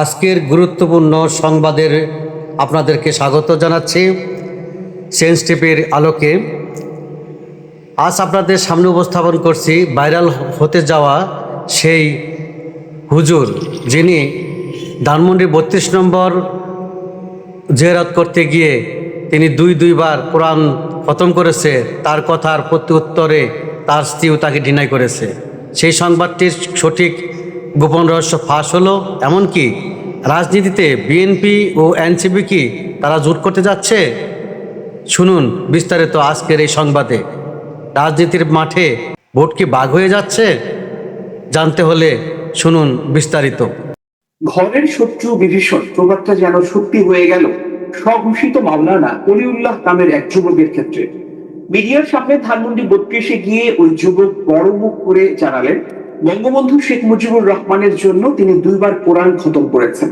আজকের গুরুত্বপূর্ণ সংবাদের আপনাদেরকে স্বাগত জানাচ্ছি সেন্স টিভির আলোকে। আজ আপনাদের সামনে উপস্থাপন করছি ভাইরাল হতে যাওয়া সেই হুজুর, যিনি ধানমন্ডি বত্রিশ নম্বর জেরাত করতে গিয়ে তিনি দুই দুইবার কোরআন খতম করেছে, তার কথার প্রত্যুত্তরে তার স্ত্রীও তাকে ডিনাই করেছে। সেই সংবাদটির সঠিক গোপন রহস্য ফাঁস হলো, এমনকি রাজনীতিতে বিএনপি ও এনসিপি কি তারা জোট করতে যাচ্ছে? শুনুন বিস্তারিত আজকের এই সংবাদে। রাজনীতির মাঠে ভোট কি বাঘ হয়ে যাচ্ছে? জানতে হলে শুনুন বিস্তারিত। ঘরের শত্রু বিভীষণ, প্রবাদটা যেন সত্যি হয়ে গেল, স্বঘোষিত মাওলানা অলিউল্লাহ নামের এক যুবকের ক্ষেত্রে। মিডিয়ার সামনে ধানমন্ডি বত্রিশে গিয়ে ওই যুবক বড় মুখ করে জানালেন বঙ্গবন্ধু শেখ মুজিবুর রহমানের জন্য তিনি দুইবার কোরআন খতম করেছেন।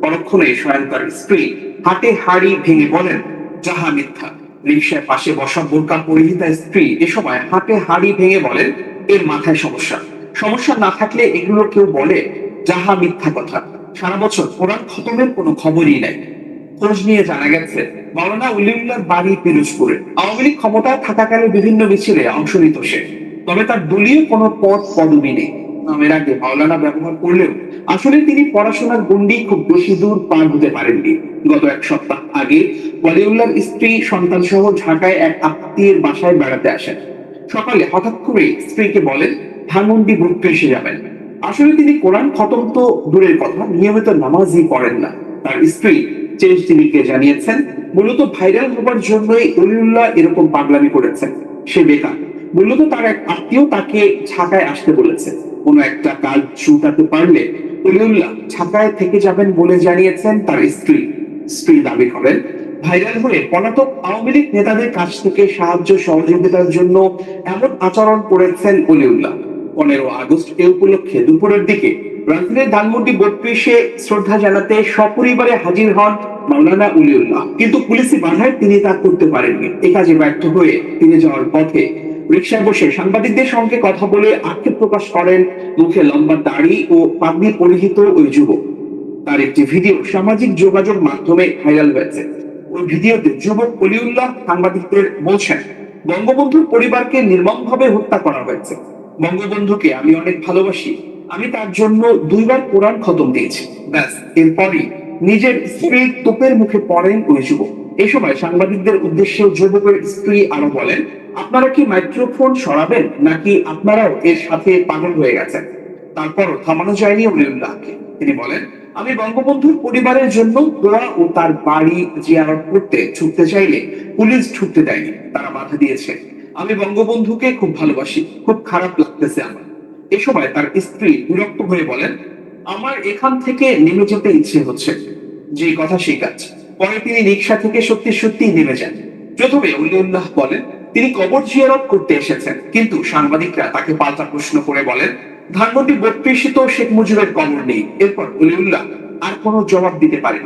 পরক্ষণে স্বয়ং তার স্ত্রী হাতে হাড়ি ভেঙে বলেন, যাহা মিথ্যা। রিক্সায় পাশে বসা বোরকা পরিহিতা স্ত্রী এ সময় হাতে হাড়ি ভেঙে বলেন, এর মাথায় সমস্যা। সমস্যা না থাকলে এগুলো কেউ বলে, যাহা মিথ্যা কথা। সারা বছর কোরআন খতমের কোনো খবরই নাই। খোঁজ নিয়ে জানা গেছে, মাওলানা উলিউল্লাহর বাড়ি পিরোজপুরে। আওয়ামী লীগ ক্ষমতায় থাকাকালে বিভিন্ন মিছিলে অংশ নিত সে। তবে তার দলীয় কোনো পদ পদবি নেই। নামের আগে মাওলানা ব্যবহার করলেও আসলে তিনি পড়াশোনার গণ্ডি খুব বেশি দূর পার হতে পারেননি। গত এক সপ্তাহ আগে ওয়ালিউল্লাহর স্ত্রী সন্তান সহ ঢাকায় এক আত্মীয়ের বাসায় বেড়াতে আসেন। সকালে হঠাৎ করে স্ত্রীকে বলেন, ধানমন্ডি ঘুরতে এসে যাবেন। আসলে তিনি কোরআন খতম তো দূরের কথা, নিয়মিত নামাজই পড়েন না। তার স্ত্রী চেঞ্জ টিভিকে জানিয়েছেন, মূলত ভাইরাল হবার জন্যই অলিউল্লাহ এরকম পাগলামি করেছেন। সে বেকার। মূলত তার এক আত্মীয় তাকে ঢাকায় আসতে বলেছে। কোনো একটা কাজ ছুটাতে পারলে অলিউল্লাহ ঢাকায় থেকে যাবেন বলে জানিয়েছেন তার স্ত্রী। স্ত্রী দাবি করেন, ভাইরাল হয়ে পলাতক আওয়ামী লীগ নেতাদের কাছ থেকে সাহায্য সহযোগিতার জন্য এমন আচরণ করেছেন অলিউল্লাহ পনেরো আগস্ট এ উপলক্ষে দুপুরের দিকে রাজধানীর ধানমন্ডি বত্রিশে শ্রদ্ধা জানাতে সপরিবারে হাজির হন মাওলানা উলিউল্লাহ কিন্তু পুলিশি বাধায় তিনি তা করতে পারেননি। এ কাজে ব্যর্থ হয়ে তিনি যাওয়ার পথে রিক্সায় বসে সাংবাদিকদের সঙ্গে কথা বলে আক্ষেপ প্রকাশ করেন মুখে লম্বা দাড়ি ও পাগড়ি পরিহিত ওই যুবক। তার একটি ভিডিও সামাজিক যোগাযোগ মাধ্যমে ভাইরাল হয়েছে। ওই ভিডিওতে যুবক অলিউল্লাহ সাংবাদিকদের বলছেন, বঙ্গবন্ধুর পরিবারকে নির্মমভাবে হত্যা করা হয়েছে। বঙ্গবন্ধুকে আমি অনেক ভালোবাসি। আমি তার জন্য দুইবার কোরআন খতম দিয়েছি। ব্যাস, এরপরই নিজের স্ত্রীর তোপের মুখে পড়েন ওই যুবক। এই সময় সাংবাদিকদের উদ্দেশ্যে যুবকের স্ত্রী আরও বলেন আপনারা কি মাইক্রোফোন সরাবেন নাকি আপনারাও এর সাথে পাগল হয়ে গেছেন? তারপরও থামানো যায়নি অলিউল্লাহকে তিনি বলেন, আমি বঙ্গবন্ধুর পরিবারের জন্য দোয়া ও তার বাড়ি জিয়ারত করতে ছুটতে চাইলে পুলিশ ছুটতে দেয়নি। তারা বাধা দিয়েছে। আমি বঙ্গবন্ধুকে খুব ভালোবাসি, খুব খারাপ লাগতেছে আমার। এ সময় তার স্ত্রী বিরক্ত হয়ে বলেন, আমার এখান থেকে নেমে যেতে ইচ্ছে হচ্ছে। যে কথা সেই পরে তিনি রিক্সা থেকে সত্যি সত্যি নেমে যান। প্রথমে উল্লাহ বলেন তিনি কবর জিয়ারত করতে এসেছেন। কিন্তু সাংবাদিকরা তাকে পাল্টা প্রশ্ন করে বলেন, ধানমন্ডি বত্রিশে তো শেখ মুজিবের কবর নেই। এরপর উলিউল্লাহ আর কোনো জবাব দিতে পারেন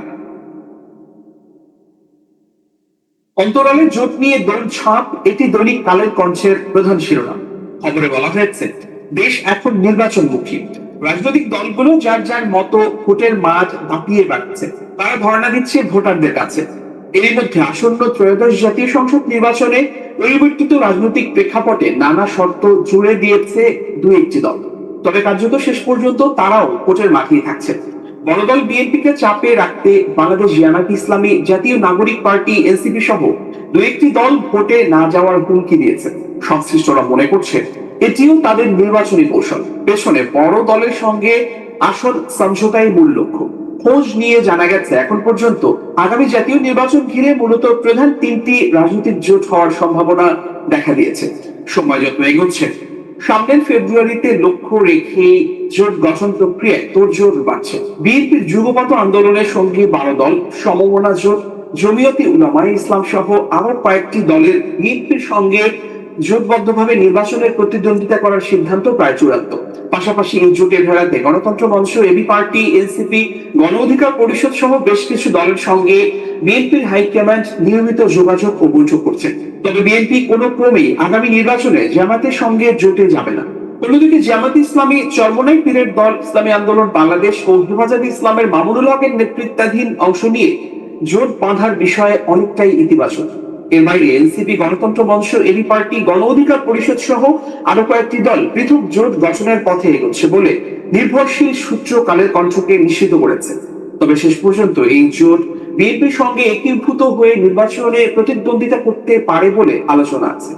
অন্তরালের জোট নিয়ে দৌড় ছাপ, এটি দৈনিক কালের কণ্ঠের প্রধান শিরোনাম। খবরে বলা হয়েছে, দেশ এখন নির্বাচনমুখী। রাজনৈতিক দলগুলো যার যার মতো ভোটের মাঠ দাপিয়ে রাখছে তারা ধর্ণা দিচ্ছে ভোটারদের কাছে। এরই মধ্যে আসন্ন ত্রয়োদশ জাতীয় সংসদ নির্বাচনে পরিবর্তিত রাজনৈতিক প্রেক্ষাপটে নানা শর্ত জুড়ে দিয়েছে দু একটি দল। তবে কার্যত শেষ পর্যন্ত তারাও ভোটের মাঠেই থাকছে বড় দল বিএনপিকে চাপে রাখতে বাংলাদেশ জামাত ইসলামী জাতীয় নাগরিক পার্টি, এনসিপি সহ দু একটি দল ভোটে না যাওয়ার হুমকি দিয়েছে। সংশ্লিষ্টরা মনে করছে এটিও তাদের নির্বাচনী কৌশল। পেছনে বড় দলের সঙ্গে আসল সমঝোতাই মূল লক্ষ্য। খোঁজ নিয়ে জানা গেছে, এখন পর্যন্ত আগামী জাতীয় নির্বাচন ঘিরে মূলত প্রধান তিনটি রাজনৈতিক জোট হওয়ার সম্ভাবনা দেখা দিয়েছে। সময় যত এগোচ্ছে, সামনের ফেব্রুয়ারিতে লক্ষ্য রেখে জোট গঠন প্রক্রিয়ায় তোড়জোড় বাড়ছে। বিএনপির যুগপত আন্দোলনের সঙ্গে বারো দল, সমমনা জোট, জমিয়তি উলামায়ে ইসলাম সহ আরও কয়েকটি দলের বিএনপির সঙ্গে জোটবদ্ধভাবে নির্বাচনের প্রতিদ্বন্দ্বিতা করার সিদ্ধান্ত প্রায় চূড়ান্ত। পাশাপাশি এই জোটের ভেড়াতে গণতন্ত্র মঞ্চ, এবি পার্টি, এনসিপি, গণ অধিকার পরিষদ সহ বেশ কিছু দলের সঙ্গে বিএনপির হাইকমান্ড নিয়মিত যোগাযোগ ও বৈঠক করছে। তবে বিএনপি কোনো ক্রমেই আগামী নির্বাচনে জামাতের সঙ্গে জোটে যাবে না। অন্যদিকে জামাত ইসলামী চরমনাই পীরের দল, ইসলামী আন্দোলন, বাংলাদেশ ও হেফাজত ইসলামের মামুনুল হকের নেতৃত্বাধীন অংশ নিয়ে জোট বাঁধার বিষয়ে অনেকটাই ইতিবাচক। এর বাইরে এনসিপি গণতন্ত্র মঞ্চ এলি পার্টি, গণ অধিকার পরিষদ সহ আরও কয়েকটি দল পৃথক জোট গঠনের পথে এগোচ্ছে বলে নির্ভরশীল সূত্র কালের কণ্ঠকে নিষিদ্ধ করেছে। তবে শেষ পর্যন্ত এই জোট বিএনপির সঙ্গে একীভূত হয়ে নির্বাচনে প্রতিদ্বন্দ্বিতা করতে পারে বলে আলোচনা আছে।